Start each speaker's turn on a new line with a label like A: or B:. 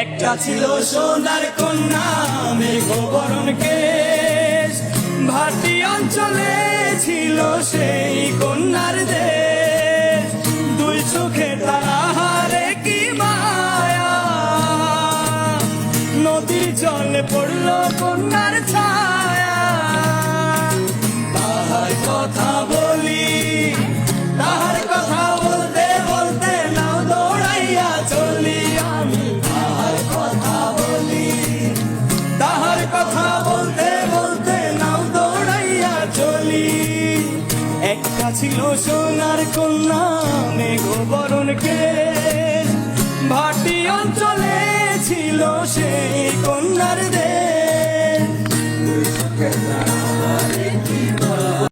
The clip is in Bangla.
A: একটা ছিল সোনার কন্যা মেঘবরণ কে ভারতীয় অঞ্চলে ছিল সেই কন্যার দেশ। দুই চোখে তাহারে কি মায়া। নদীর জলে পড়ল কন্যার ছায়া ছিল সোনার কন্যা মেঘ বরণ কে ভাটি অঞ্চলে ছিল সেই কন্যার দেশ।